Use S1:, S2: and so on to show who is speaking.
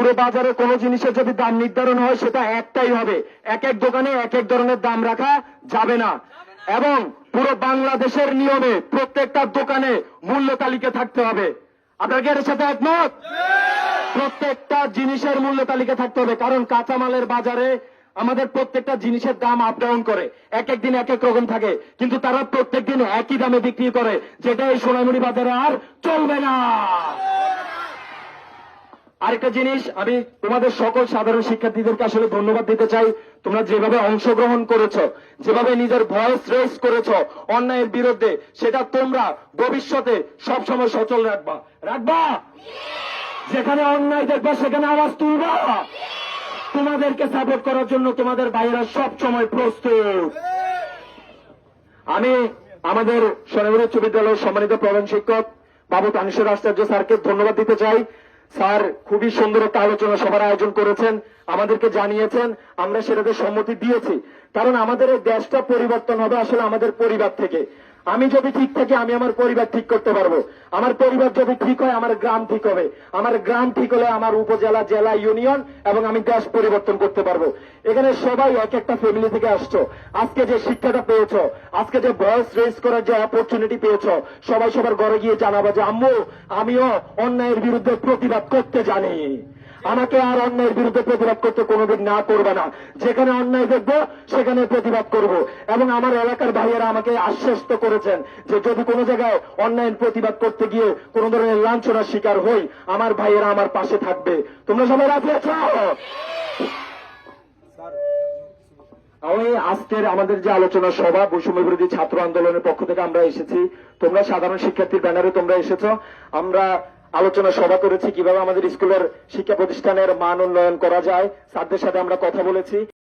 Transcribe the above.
S1: পুরো বাজারে কোনো জিনিসের যদি দাম নির্ধারণ হয় সেটা একটাই হবে। এক এক দোকানে এক এক ধরনের দাম রাখা যাবে না। এবং পুরো বাংলাদেশের নিয়মে প্রত্যেকটা দোকানে মূল্য তালিকা থাকতে হবে। আপনার কি এর সাথে একমত? প্রত্যেকটা জিনিসের মূল্য তালিকা থাকতে হবে কারণ কাঁচামালের বাজারে আমাদের প্রত্যেকটা জিনিসের দাম আপ ডাউন করে। এক এক দিন এক এক রকম থাকে কিন্তু তারা প্রত্যেক দিন একই দামে বিক্রি করে যেটা এই সোনামুড়ি বাজারে আর চলবে না। আরেকটা জিনিস, আমি তোমাদের সকল সাধারণ শিক্ষার্থীদেরকে আসলে ধন্যবাদ দিতে চাই। তোমরা যেভাবে অংশগ্রহণ করেছ, যেভাবে নিজের ভয়েস রেস করেছ অন্যায়ের বিরুদ্ধে, সেটা তোমরা ভবিষ্যতে সবসময় সচল রাখবা। রাখবা? যেখানে অন্যায় দেখবা, সেখানে আওয়াজ তুলবা। তোমাদেরকে সাপোর্ট করার জন্য তোমাদের বাইরা সব সময় প্রস্তুত। আমি আমাদের সোনামুড়ি উচ্চ বিদ্যালয়ের সম্মানিত প্রধান শিক্ষক বাবু তানিশ্বর আচার্য স্যারকে ধন্যবাদ দিতে চাই। স্যার খুবই সুন্দর একটা আলোচনা সভার আয়োজন করেছেন। আমাদেরকে জানিয়েছেন, আমরা সেটাতে সম্মতি দিয়েছি। কারণ আমাদের এই দেশটা পরিবর্তন হবে আসলে আমাদের পরিবার থেকে। আমি যদি ঠিক থাকি, আমি আমার পরিবার ঠিক করতে পারব। আমার পরিবার যদি ঠিক হয়, আমার গ্রাম ঠিক হবে। আমার গ্রাম ঠিক হলে আমার উপজেলা, জেলা, ইউনিয়ন এবং আমি দেশ পরিবর্তন করতে পারব। এখানে সবাই এক একটা ফ্যামিলি থেকে আসছো। আজকে যে শিক্ষাটা পেয়েছ, আজকে যে ভয়েস রেজ করার যে অপরচুনিটি পেয়েছ, সবাই সবার ঘরে গিয়ে জানাব যে, আম্মু, আমিও অন্যায়ের বিরুদ্ধে প্রতিবাদ করতে জানি। আমাকে আর অন্যায়ের বিরুদ্ধে প্রতিবাদ করতে কোনোদিন না করবে না। যেখানে অন্যায় দেখব সেখানে প্রতিবাদ করব। এবং আমার এলাকার ভাইয়েরা আমাকে আশ্বস্ত করেছেন যে যদি কোনো জায়গায় অন্যায়ের প্রতিবাদ করতে গিয়ে কোনো ধরনের লাঞ্ছনার শিকার হই আমার ভাইয়েরা আমার পাশে থাকবে। তোমরা সবাই রাজি আছো? আমি আজকের আমাদের যে আলোচনা সভা বৈষম্য বিরোধী ছাত্র আন্দোলনের পক্ষ থেকে আমরা এসেছি। তোমরা সাধারণ শিক্ষার্থীর ব্যানারে তোমরা এসেছ। আমরা আলোচনা সভা করেছি, কীভাবে আমাদের স্কুলের শিক্ষা প্রতিষ্ঠানের মান উন্নয়ন করা যায়। স্যারদের সাথে আমরা কথা বলেছি।